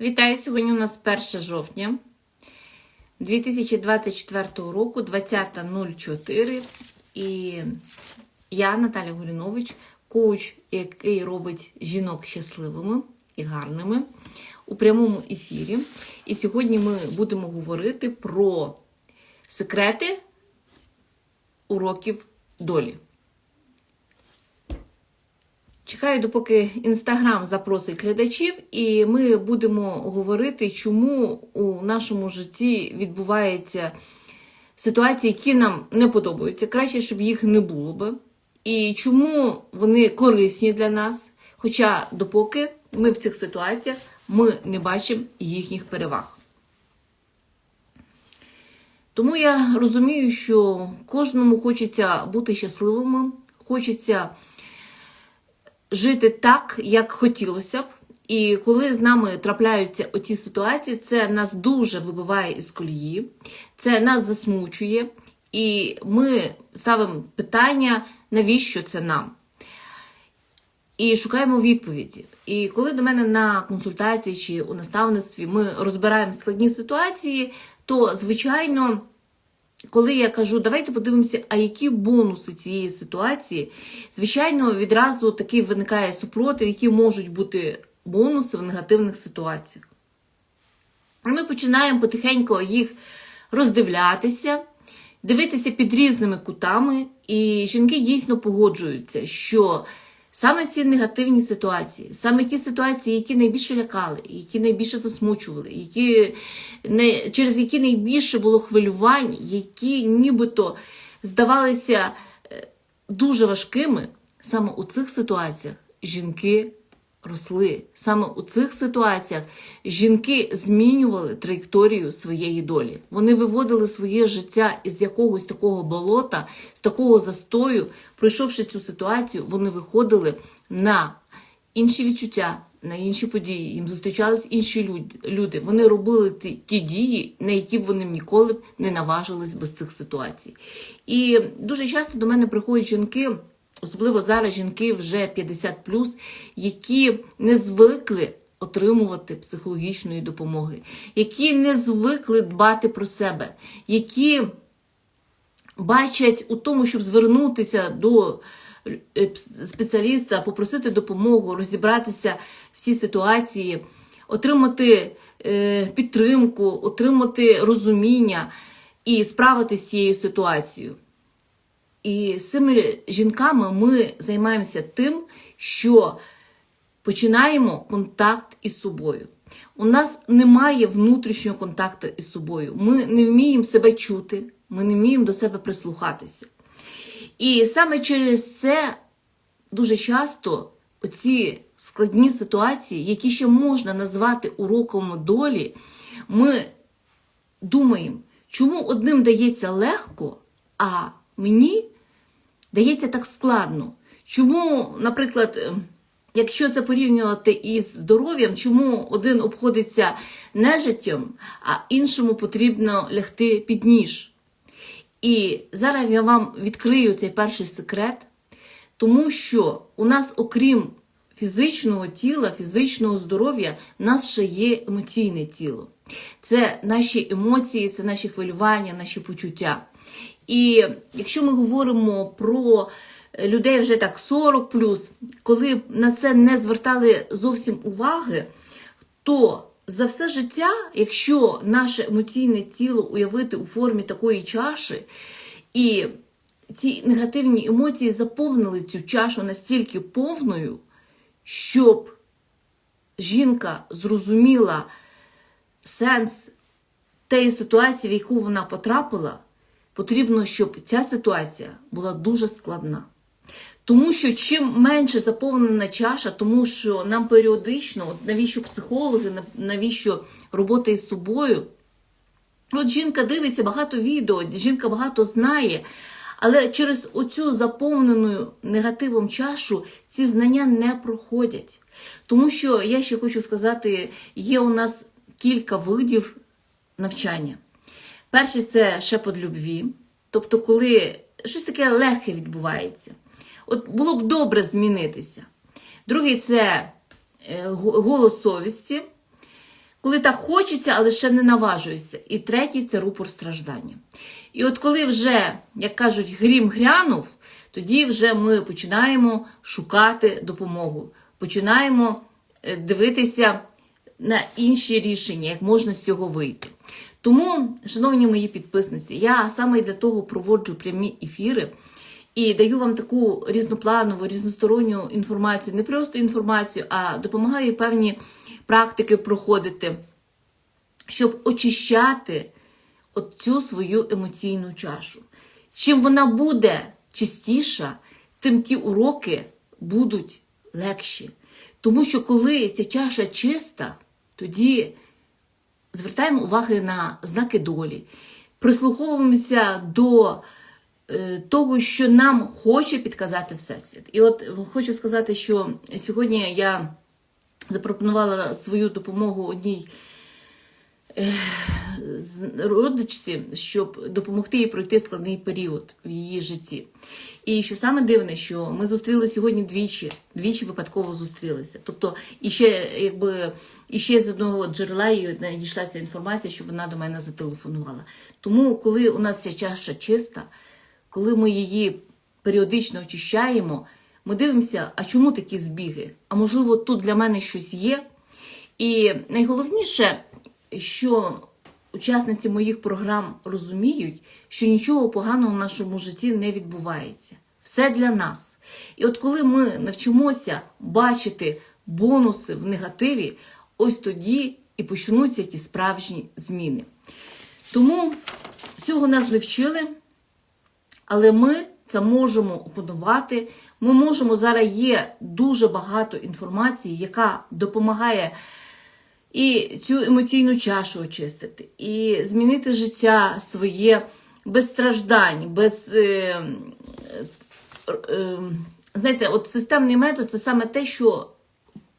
Вітаю! Сьогодні у нас 1 жовтня 2024 року, 20.04. І я, Наталя Горінович, коуч, який робить жінок щасливими і гарними у прямому ефірі. І сьогодні ми будемо говорити про секрети уроків долі. Чекаю, допоки інстаграм запросить глядачів, і ми будемо говорити, чому у нашому житті відбуваються ситуації, які нам не подобаються. Краще, щоб їх не було би. І чому вони корисні для нас. Хоча допоки ми в цих ситуаціях ми не бачимо їхніх переваг. Тому я розумію, що кожному хочеться бути щасливим, хочеться жити так, як хотілося б. І коли з нами трапляються оці ситуації, це нас дуже вибиває із колії, це нас засмучує, і ми ставимо питання, навіщо це нам? І шукаємо відповіді. І коли до мене на консультації чи у наставництві ми розбираємо складні ситуації, то звичайно. Коли я кажу, давайте подивимося, а які бонуси цієї ситуації, звичайно, відразу такий виникає супротив, які можуть бути бонуси в негативних ситуаціях. Ми починаємо потихеньку їх роздивлятися, дивитися під різними кутами, і жінки дійсно погоджуються, що саме ці негативні ситуації, саме ті ситуації, які найбільше лякали, які найбільше засмучували, які, не, через які найбільше було хвилювань, які нібито здавалися е, дуже важкими, саме у цих ситуаціях жінки росли. Саме у цих ситуаціях жінки змінювали траєкторію своєї долі. Вони виводили своє життя із якогось такого болота, з такого застою. Пройшовши цю ситуацію, вони виходили на інші відчуття. На інші події їм зустрічались інші люди. Вони робили ті, дії, на які б вони ніколи б не наважились без цих ситуацій. І дуже часто до мене приходять жінки, особливо зараз жінки вже 50 які не звикли отримувати психологічної допомоги, які не звикли дбати про себе, які бачать у тому, щоб звернутися до е, спеціаліста, попросити допомогу, розібратися в цій ситуації, отримати е, підтримку, отримати розуміння і справитися з цією ситуацією. І з цими жінками ми займаємося тим, що починаємо контакт із собою. У нас немає внутрішнього контакту із собою. Ми не вміємо себе чути, ми не вміємо до себе прислухатися. І саме через це дуже часто оці складні ситуації, які ще можна назвати уроком долі, ми думаємо, чому одним дається легко, а мені дається так складно. Чому, наприклад, е, якщо це порівнювати із здоров'ям, чому один обходиться нежиттям, а іншому потрібно лягти під ніж? І зараз я вам відкрию цей перший секрет, тому що у нас, окрім фізичного тіла, фізичного здоров'я, в нас ще є емоційне тіло. Це наші емоції, це наші хвилювання, наші почуття. І якщо ми говоримо про людей вже так 40 коли на це не звертали зовсім уваги, то за все життя, якщо наше емоційне тіло уявити у формі такої чаші, і ці негативні емоції заповнили цю чашу настільки повною, щоб жінка зрозуміла сенс тієї ситуації, в яку вона потрапила, потрібно, щоб ця ситуація була дуже складна. Тому що чим менше заповнена чаша, тому що нам періодично, от навіщо психологи, навіщо робота із собою. От жінка дивиться багато відео, жінка багато знає, але через оцю заповнену негативом чашу ці знання не проходять. Тому що я ще хочу сказати, є у нас кілька видів навчання. Перший це шепот любві, тобто, коли щось таке легке відбувається. От було б добре змінитися. Другий це е, голос совісті. коли так хочеться, але ще не наважується. І третій це рупор страждання. І от коли вже, як кажуть, грім грянув, тоді вже ми починаємо шукати допомогу, починаємо е, дивитися на інші рішення, як можна з цього вийти. Тому, шановні мої підписниці, я саме для того проводжу прямі ефіри і даю вам таку різнопланову, різносторонню інформацію, не просто інформацію, а допомагаю певні практики проходити, щоб очищати цю свою емоційну чашу. Чим вона буде чистіша, тим ті уроки будуть легші. Тому що коли ця чаша чиста, тоді звертаємо уваги на знаки долі, прислуховуємося до е, того, що нам хоче підказати Всесвіт. І от хочу сказати, що сьогодні я запропонувала свою допомогу одній родичці, щоб допомогти їй пройти складний період в її житті. І що саме дивне, що ми зустріли сьогодні двічі, двічі випадково зустрілися. Тобто, і ще, якби, і ще з одного джерела їй надійшла ця інформація, що вона до мене зателефонувала. Тому, коли у нас ця чаша чиста, коли ми її періодично очищаємо, ми дивимося, а чому такі збіги? А можливо, тут для мене щось є. І найголовніше, що учасниці моїх програм розуміють, що нічого поганого в нашому житті не відбувається. Все для нас. І от коли ми навчимося бачити бонуси в негативі, ось тоді і почнуться ті справжні зміни. Тому цього нас не вчили, але ми це можемо опанувати. Ми можемо зараз є дуже багато інформації, яка допомагає і цю емоційну чашу очистити, і змінити життя своє без страждань, без. Е, е, знаєте, от системний метод це саме те, що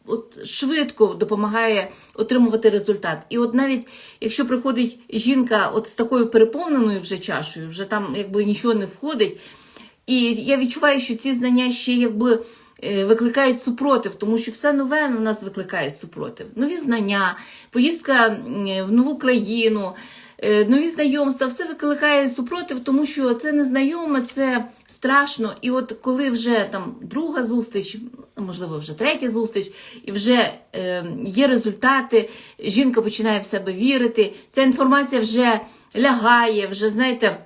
от швидко допомагає отримувати результат. І от навіть якщо приходить жінка от з такою переповненою вже чашею, вже там якби нічого не входить. І я відчуваю, що ці знання ще якби викликають супротив, тому що все нове на нас викликає супротив. Нові знання, поїздка в нову країну, е, нові знайомства, все викликає супротив, тому що це незнайоме, це страшно. І от коли вже там друга зустріч, можливо, вже третя зустріч, і вже е, є результати, жінка починає в себе вірити, ця інформація вже лягає, вже знаєте.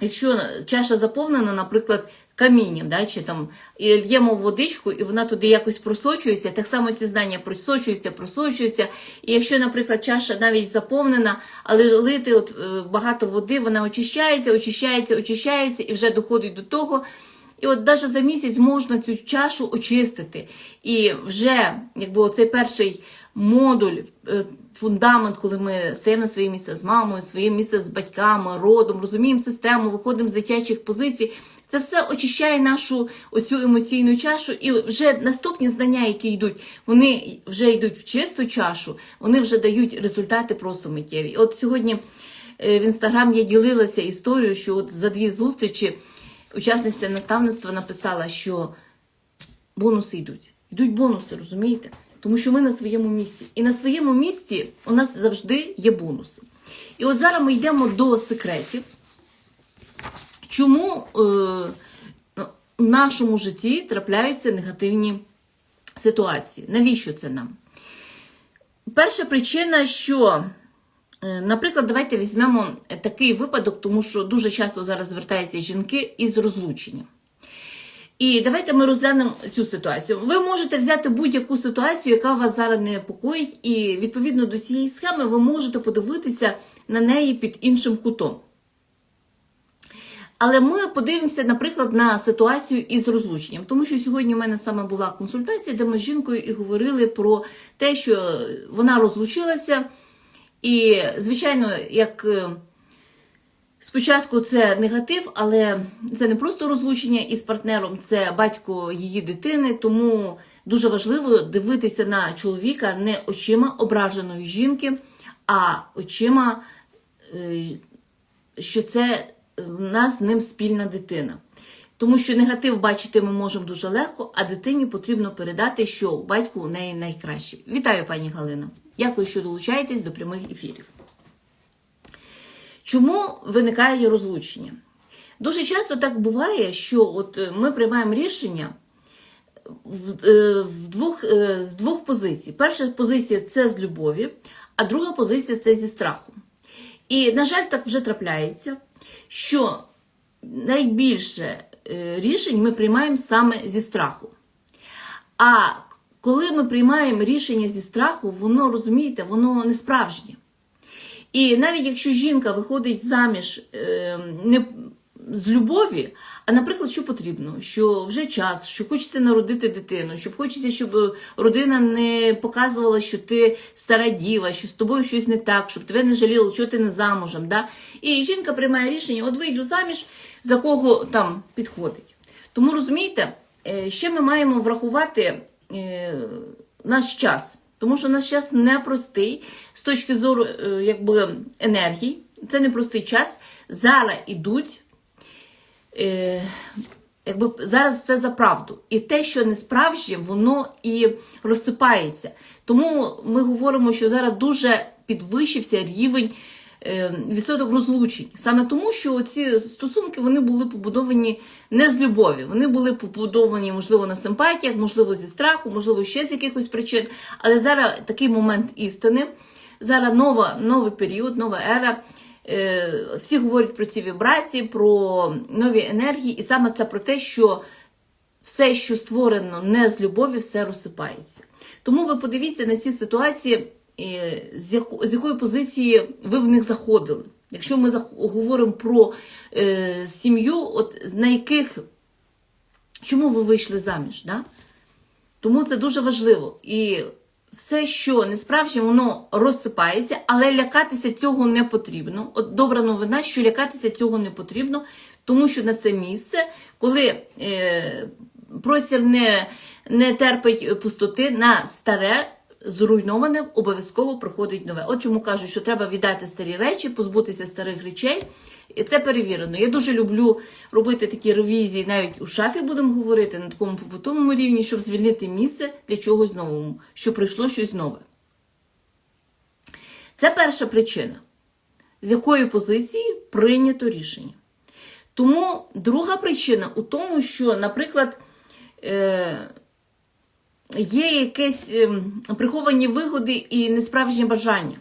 Якщо чаша заповнена, наприклад, камінням, да, чи там і л'ємо водичку, і вона туди якось просочується, так само ці знання просочуються, просочуються. І якщо, наприклад, чаша навіть заповнена, але лити от, е, багато води, вона очищається, очищається, очищається і вже доходить до того. І от навіть за місяць можна цю чашу очистити. І вже якби оцей перший модуль, е, фундамент, коли ми стаємо на своє місце з мамою, своє місце з батьками, родом, розуміємо систему, виходимо з дитячих позицій. Це все очищає нашу оцю емоційну чашу, і вже наступні знання, які йдуть, вони вже йдуть в чисту чашу, вони вже дають результати просто миттєві. От сьогодні е, в інстаграм я ділилася історією, що от за дві зустрічі учасниця наставництва написала, що бонуси йдуть. Йдуть бонуси, розумієте? Тому що ми на своєму місці. І на своєму місці у нас завжди є бонуси. І от зараз ми йдемо до секретів, чому е, в нашому житті трапляються негативні ситуації. Навіщо це нам? Перша причина, що, е, наприклад, давайте візьмемо такий випадок, тому що дуже часто зараз звертаються жінки із розлученням. І давайте ми розглянемо цю ситуацію. Ви можете взяти будь-яку ситуацію, яка вас зараз непокоїть, і відповідно до цієї схеми ви можете подивитися на неї під іншим кутом. Але ми подивимося, наприклад, на ситуацію із розлученням, тому що сьогодні в мене саме була консультація, де ми з жінкою і говорили про те, що вона розлучилася, і, звичайно, як. Е, Спочатку це негатив, але це не просто розлучення із партнером, це батько її дитини. Тому дуже важливо дивитися на чоловіка не очима ображеної жінки, а очима, е, що це в нас з ним спільна дитина. Тому що негатив бачити ми можемо дуже легко, а дитині потрібно передати, що батько у неї найкраще. Вітаю, пані Галина. Дякую, що долучаєтесь до прямих ефірів. Чому виникає розлучення? Дуже часто так буває, що от е, ми приймаємо рішення в, е, двох, е, з двох позицій. Перша позиція це з любові, а друга позиція це зі страху. І, на жаль, так вже трапляється, що найбільше рішень ми приймаємо саме зі страху. А коли ми приймаємо рішення зі страху, воно розумієте, воно не справжнє. І навіть якщо жінка виходить заміж е, не з любові, а наприклад, що потрібно, що вже час, що хочеться народити дитину, щоб хочеться, щоб родина не показувала, що ти стара діва, що з тобою щось не так, щоб тебе не жаліло, що ти не замужем. Да? І жінка приймає рішення: от вийду заміж, за кого там підходить. Тому розумієте, е, ще ми маємо врахувати е, наш час. Тому що наш час непростий з точки зору е, якби, енергії. Це непростий час. Зараз ідуть, е, якби зараз все за правду. І те, що не справжнє, воно і розсипається. Тому ми говоримо, що зараз дуже підвищився рівень відсоток розлучень. Саме тому, що ці стосунки вони були побудовані не з любові. Вони були побудовані, можливо, на симпатіях, можливо, зі страху, можливо, ще з якихось причин. Але зараз такий момент істини. Зараз нова, новий період, нова ера. Е, Всі говорять про ці вібрації, про нові енергії, і саме це про те, що все, що створено не з любові, все розсипається. Тому ви подивіться на ці ситуації, е, з, якої позиції ви в них заходили. Якщо ми говоримо про е, сім'ю, от на яких чому ви вийшли заміж? Да? Тому це дуже важливо. І все, що не справжнє, воно розсипається, але лякатися цього не потрібно. От добра новина, що лякатися цього не потрібно, тому що на це місце, коли е, простір не, не терпить пустоти, на старе. Зруйноване обов'язково приходить нове. От чому кажуть, що треба віддати старі речі, позбутися старих речей. І це перевірено. Я дуже люблю робити такі ревізії, навіть у шафі будемо говорити на такому побутовому рівні, щоб звільнити місце для чогось нового, щоб прийшло щось нове. Це перша причина, з якої позиції прийнято рішення. Тому друга причина у тому, що, наприклад, е, є якесь ем, приховані вигоди і несправжнє бажання.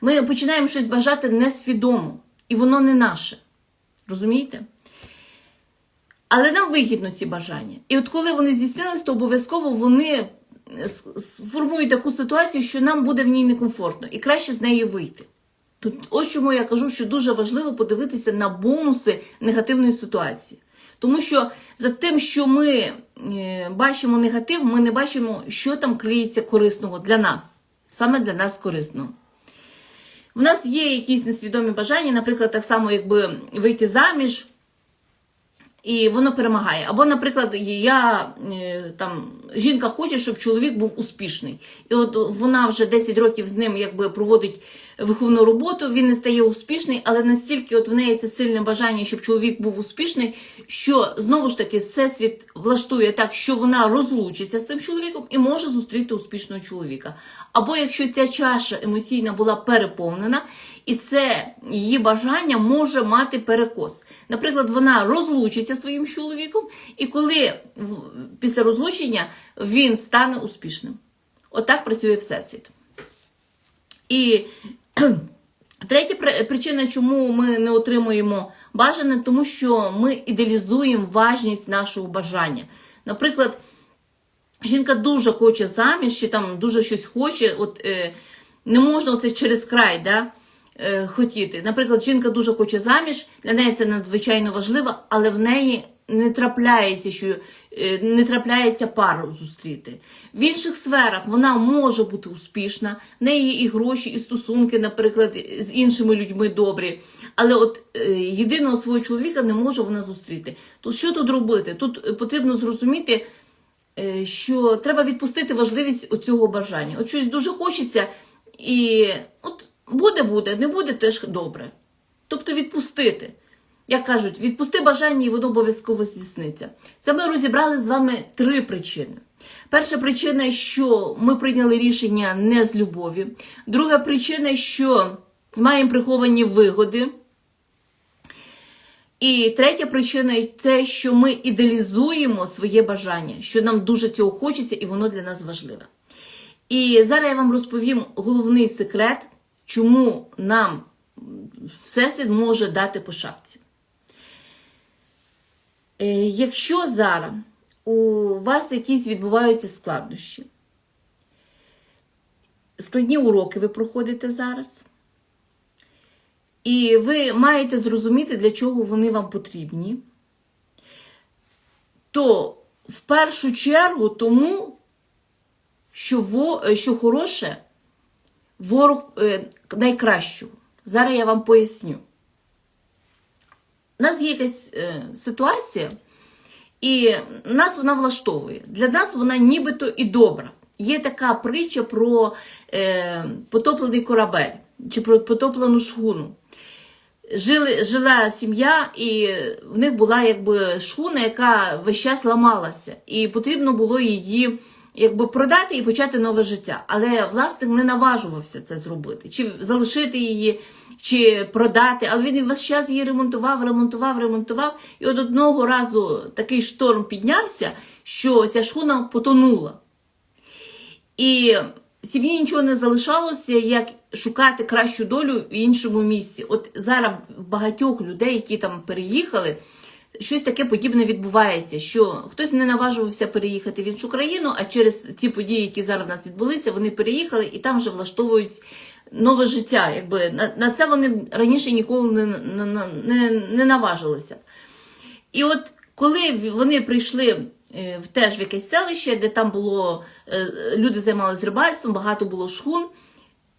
Ми починаємо щось бажати несвідомо, і воно не наше. Розумієте? Але нам вигідно ці бажання. І от коли вони здійснились, то обов'язково вони сформують таку ситуацію, що нам буде в ній некомфортно, і краще з неї вийти. Тут ось чому я кажу, що дуже важливо подивитися на бонуси негативної ситуації. Тому що за тим, що ми е, бачимо негатив, ми не бачимо, що там криється корисного для нас, саме для нас корисного. В нас є якісь несвідомі бажання, наприклад, так само, якби вийти заміж, і воно перемагає. Або, наприклад, я е, там жінка хоче, щоб чоловік був успішний. І от вона вже 10 років з ним якби проводить виховну роботу, він не стає успішний, але настільки от в неї це сильне бажання, щоб чоловік був успішний, що знову ж таки всесвіт влаштує так, що вона розлучиться з цим чоловіком і може зустріти успішного чоловіка. Або якщо ця чаша емоційна була переповнена, і це її бажання може мати перекос. Наприклад, вона розлучиться своїм чоловіком, і коли після розлучення він стане успішним. Отак працює Всесвіт. І третя причина, чому ми не отримуємо бажане, тому що ми ідеалізуємо важність нашого бажання. Наприклад, жінка дуже хоче заміж, чи там дуже щось хоче, от е, не можна це через край, да, хотіти. Наприклад, жінка дуже хоче заміж, для неї це надзвичайно важливо, але в неї не трапляється, що е, не трапляється пару зустріти. В інших сферах вона може бути успішна, в неї і гроші, і стосунки, наприклад, з іншими людьми добрі. Але от е, єдиного свого чоловіка не може вона зустріти. Тут що тут робити? Тут е, потрібно зрозуміти, е, що треба відпустити важливість цього бажання. От щось дуже хочеться, і от буде, буде, не буде теж добре. Тобто відпустити. як кажуть, відпусти бажання і воно обов'язково здійсниться. Це ми розібрали з вами три причини. Перша причина, що ми прийняли рішення не з любові. Друга причина, що маємо приховані вигоди. І третя причина це, що ми ідеалізуємо своє бажання, що нам дуже цього хочеться, і воно для нас важливе. І зараз я вам розповім головний секрет, чому нам Всесвіт може дати по шапці. Е, Якщо зараз у вас якісь відбуваються складнощі, складні уроки ви проходите зараз, і ви маєте зрозуміти, для чого вони вам потрібні, то в першу чергу тому, що, во, що хороше ворог е, найкращого. Зараз я вам поясню. У нас є якась е, ситуація, і нас вона влаштовує. Для нас вона нібито і добра. Є така притча про е, потоплений корабель чи про потоплену шхуну. Жили, жила сім'я, і в них була якби шхуна, яка весь час ламалася, і потрібно було її якби продати і почати нове життя. Але власник не наважувався це зробити, чи залишити її, чи продати. Але він весь час її ремонтував, ремонтував, ремонтував. І от одного разу такий шторм піднявся, що ця шхуна потонула. І сім'ї нічого не залишалося, як шукати кращу долю в іншому місці. От зараз багатьох людей, які там переїхали, щось таке подібне відбувається, що хтось не наважувався переїхати в іншу країну, а через ці події, які зараз в нас відбулися, вони переїхали і там вже влаштовують нове життя. Якби на, на це вони раніше ніколи не, не, не, не наважилися. І от коли вони прийшли е, в теж в якесь селище, де там було е, люди займалися рибальством, багато було шхун,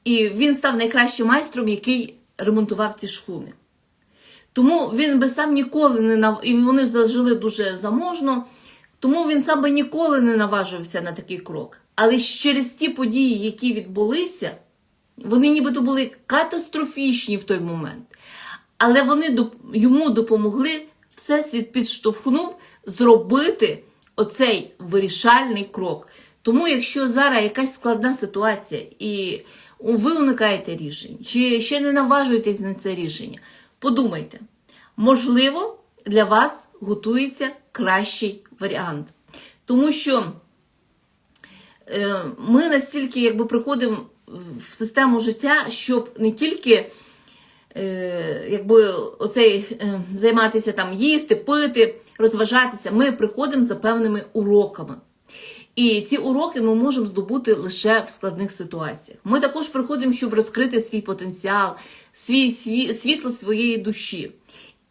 і він став найкращим майстром, який ремонтував ці шхуни. Тому він би сам ніколи не нав... і вони зажили дуже заможно, тому він сам би ніколи не наважився на такий крок. Але через ті події, які відбулися, вони нібито були катастрофічні в той момент. Але вони йому допомогли, Всесвіт підштовхнув зробити оцей вирішальний крок. Тому, якщо зараз якась складна ситуація, і ви уникаєте рішень, чи ще не наважуєтесь на це рішення, подумайте, можливо, для вас готується кращий варіант. Тому що е, ми настільки якби приходимо в систему життя, щоб не тільки е, якби оцей е, займатися там їсти, пити, розважатися, ми приходимо за певними уроками. І ці уроки ми можемо здобути лише в складних ситуаціях. Ми також приходимо, щоб розкрити свій потенціал, свій, свій світло своєї душі.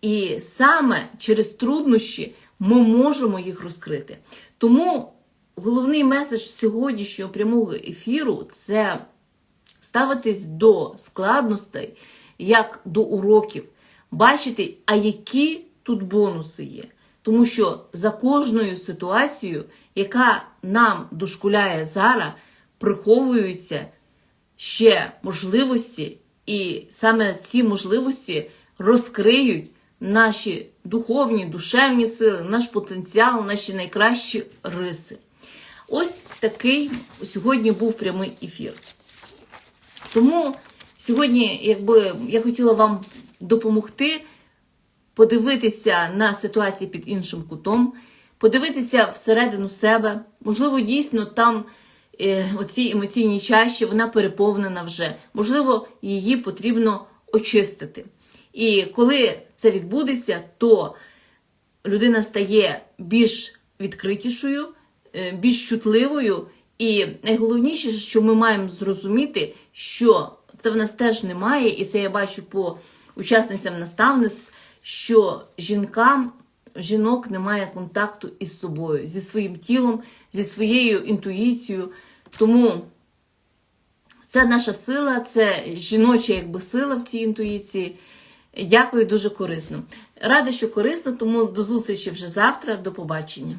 І саме через труднощі ми можемо їх розкрити. Тому головний меседж сьогоднішнього прямого ефіру це ставитись до складностей як до уроків, бачити, а які тут бонуси є. Тому що за кожною ситуацією, яка нам дошкуляє зараз, приховуються ще можливості, і саме ці можливості розкриють наші духовні, душевні сили, наш потенціал, наші найкращі риси. Ось такий сьогодні був прямий ефір. Тому сьогодні, якби я хотіла вам допомогти подивитися на ситуацію під іншим кутом, подивитися всередину себе. Можливо, дійсно там е, оці емоційні чаші, вона переповнена вже. Можливо, її потрібно очистити. І коли це відбудеться, то людина стає більш відкритішою, е, більш чутливою. І найголовніше, що ми маємо зрозуміти, що це в нас теж немає, і це я бачу по учасницям наставництв, що жінкам, жінок немає контакту із собою, зі своїм тілом, зі своєю інтуїцією. Тому це наша сила, це жіноча якби сила в цій інтуїції. Дякую, дуже корисно. Рада, що корисно, тому до зустрічі вже завтра. До побачення.